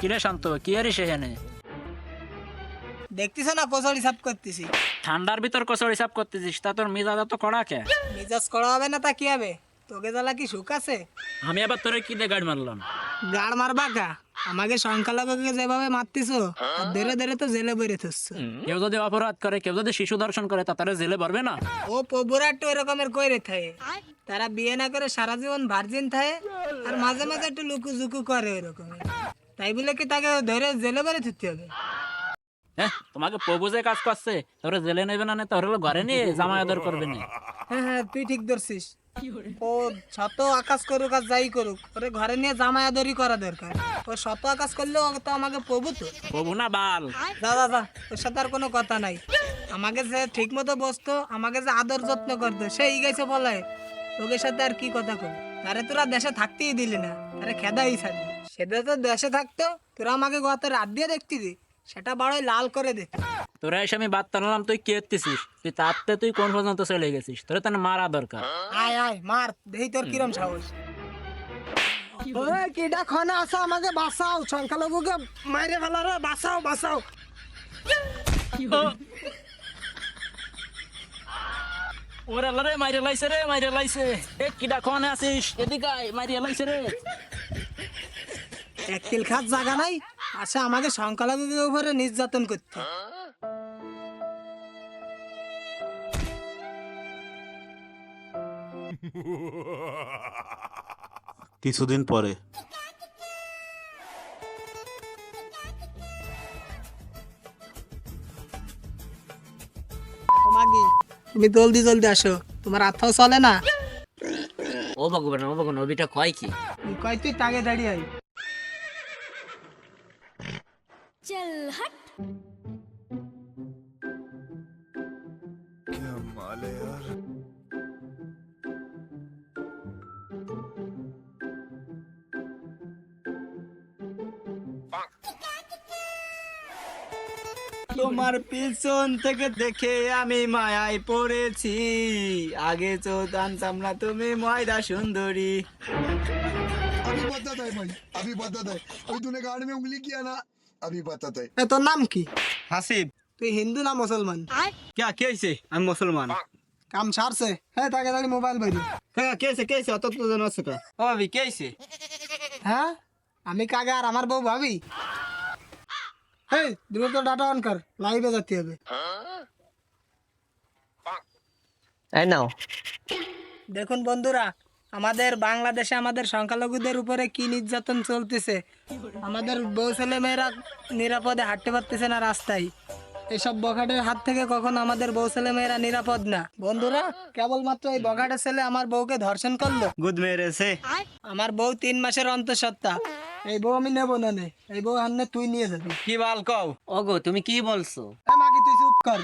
কিরে শান্ত কি আরে সেখানে দেখতেছ না কচড়ি সাফ করতেছি। ঠান্ডার ভিতর কচড়ি সাপ করতেছিস তা তোর মিজাজ তো কড়া কে? মিজাজ করা হবে না তা কি হবে? তোকে জ্বালা কি সুখ আছে? আমি আবার তোরে কি দিয়ে গাড়ি মারলাম? গাড় মারবা কা? আমাকে সংখ্যালঘুকে যেভাবে মারতিছো আর ধরে ধরে তো জেলে বেড়ে থসছ কেউ যদি অপরাধ করে কেউ যদি শিশু দর্শন করে তা তারা জেলে পারবে না? ও প্রভুরা একটু এরকমের কইরে থাকে তারা বিয়ে না করে সারা জীবন ভার্জিন থাকে আর মাঝে মাঝে একটু লুকু জুকু করে ওইরকম তাই বলে কি তাকে ধরে জেলে বেড়ে থুতে হবে? হ্যাঁ তোমাকে প্রভু যে কাজ করছে তোরে জেলে নেবে না তোর ঘরে নিয়ে জামাই আদর করবে না। হ্যাঁ হ্যাঁ তুই ঠিক ধরছিস। ও শত আকাশ করুক আর যাই করুক ওরে ঘরে নিয়ে জামাই আদরই করা দরকার। ও শত আকাশ করলেও ও তো আমাকে প্রভু তো। প্রভু না বাল। যা যা যা ওর সাথে আর কোনো কথা নাই। আমাকে যে ঠিক মতো বসতো আমাকে যে আদর যত্ন করতো সেই গেছে বলে তোকে সাথে আর কি কথা কবি? তারে তোরা দেশে থাকতেই দিলি না তারে খেদাই ছাড়লি সেটা তো দেশে থাকতো তোরা আমাকে গত রাত দিয়ে দেখতি দি সেটা বড়ই লাল করে দে। তোরা এসে আমি বাদ টানলাম তুই কে এত্তিছিস তুই তাতে তুই কোন পর্যন্ত চলে গেছিস? তোর তাহলে মারা দরকার। আয় আয় মার দেহি তোর কিরম সাহস। কিডা খনা আসা আমাকে বাঁচাও সংখ্যালঘুকে মাইরে ফেলা রে বাঁচাও বাঁচাও। ওরে আল্লাহ রে মাইরে লাইছে রে মাইরে লাইছে। এ কিডা কোনে আছিস? এদিকে আয় মাইরে লাইছে রে। এক তিল খাত জায়গা নাই আচ্ছা আমাকে সংখ্যালঘুদের উপরে নির্যাতন করতে। কিছুদিন পরে ও মাগি তুমি জলদি জলদি আসো তোমার আত্মাও চলে না ও ভগবান ও ভগবান ওবিটা কয় কি তুই কয় তুই তাগে দাঁড়িয়ে আই चल हट তোমার পিছন থেকে দেখে আমি মায়ায় পড়েছি আগে তো জানতাম না তুমি ময়দা সুন্দরী अभी बताता है भाई अभी बताता है अभी तूने गाड़ में उंगली किया ना अभी बताता है এ, তোর নাম কি হাসিব তুই হিন্দু না মুসলমান কে কে হয়েছে আমি মুসলমান কাম সারছে হ্যাঁ তাকে দাঁড়ি মোবাইল বাইরে হ্যাঁ কে হয়েছে কে হয়েছে অত তো জানো আছে ও ভাবি কে হয়েছে হ্যাঁ আমি কাগে আর আমার বউ ভাবি এই দ্রুত ডাটা অন কর লাইভে যেতে হবে। এই নাও। দেখুন বন্ধুরা আমাদের বাংলাদেশে আমাদের সংখ্যালঘুদের উপরে কি নির্যাতন চলতেছে? আমাদের বউ ছেলে মেয়েরা নিরাপদে হাঁটতে পারতেছে না রাস্তায়। এসব বখাটের হাত থেকে কখনো আমাদের বউ ছেলে মেয়েরা নিরাপদ না। বন্ধুরা কেবলমাত্র এই বখাটের ছেলে আমার বউকে ধর্ষণ করল? গুদ মেরেছে। আমার বউ তিন মাসের অন্তঃসত্ত্বা। এই বউ আমি নেব না নে। এই বউ আনলে তুই নিয়ে যাবি। কি বাল কও? ওগো তুমি কি বলছো? এ মাগি তুই চুপ কর।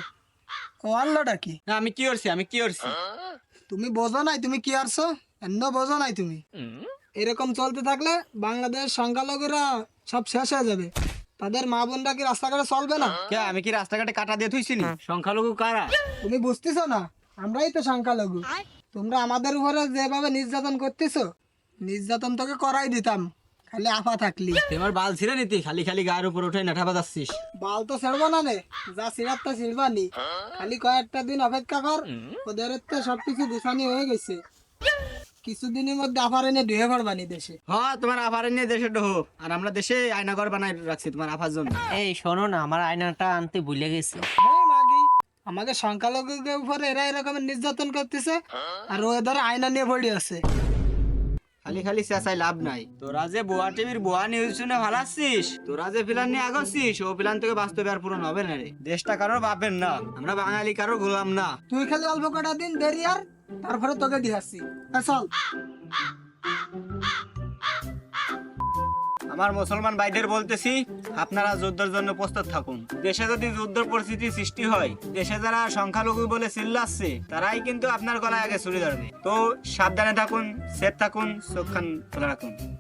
ও আনলোটা কি? না, আমি কি করছি? আমি কি করছি? তুমি বোঝো নাই তুমি কি আরছো? এন্ন বোঝো নাই তুমি। এরকম চলতে থাকলে বাংলাদেশ সংখ্যালঘুরা সব শেষ হয়ে যাবে। তাদের মা বোনরা কি রাস্তাঘাটে চলবে না? কে আমি কি রাস্তাঘাটে কাটা দিয়ে থুইছিনি? সংখ্যালঘু কারা? তুমি বুঝতেছো না? আমরাই তো সংখ্যালঘু। তোমরা আমাদের উপরে যেভাবে নির্যাতন করতেছো নির্যাতন তোকে করাই দিতাম। খালি আফা থাকলি। তোমার বাল ছিঁড়ে নিতি খালি খালি গায়ের উপর উঠে বাজাচ্ছিস। বাল তো ছেড়বো না রে যা ছিড়ার তো ছিড়বানি। খালি কয়েকটা দিন অপেক্ষা কর ওদের তো সবকিছু গুছানি হয়ে গেছে। কিছুদিনের মধ্যে আফার এনে ধুয়ে পড়বানি দেশে। হ্যাঁ তোমার আফারে নিয়ে দেশে ডোহ আর আমরা দেশে আয়নাঘর বানাই রাখছি তোমার আফার জন্য। এই শোনো না আমার আয়নাটা আনতে ভুলে গেছি। আমাকে সংখ্যালঘুদের উপরে এরা এরকমের নির্যাতন করতেছে আর ও এদের আয়না নিয়ে পড়ে আছে। খালি খালি চেঁচাই লাভ নাই। তোরা যে বুয়া টিভির বুয়া নিউজ শুনে ভালাচ্ছিস তোরা যে প্ল্যান নিয়ে আগছিস ও প্ল্যান থেকে বাস্তবে আর পূরণ হবে না রে। দেশটা কারোর বাপের না আমরা বাঙালি কারও গোলাম না। তুই খালি অল্প কটা দিন দেরি আর তারপরে তোকে আসছি হ্যাঁ, চল। আমার মুসলমান ভাইদের বলতেছি আপনারা যুদ্ধের জন্য প্রস্তুত থাকুন। দেশে যদি যুদ্ধ পরিস্থিতি সৃষ্টি হয়, দেশে যারা সংখ্যালঘু বলে চিল্লাচ্ছে, তারাই কিন্তু আপনার গলায় আগে ছুরি ধরবে। তো সাবধানে থাকুন, সেফ থাকুন চোখ খোলা রাখুন।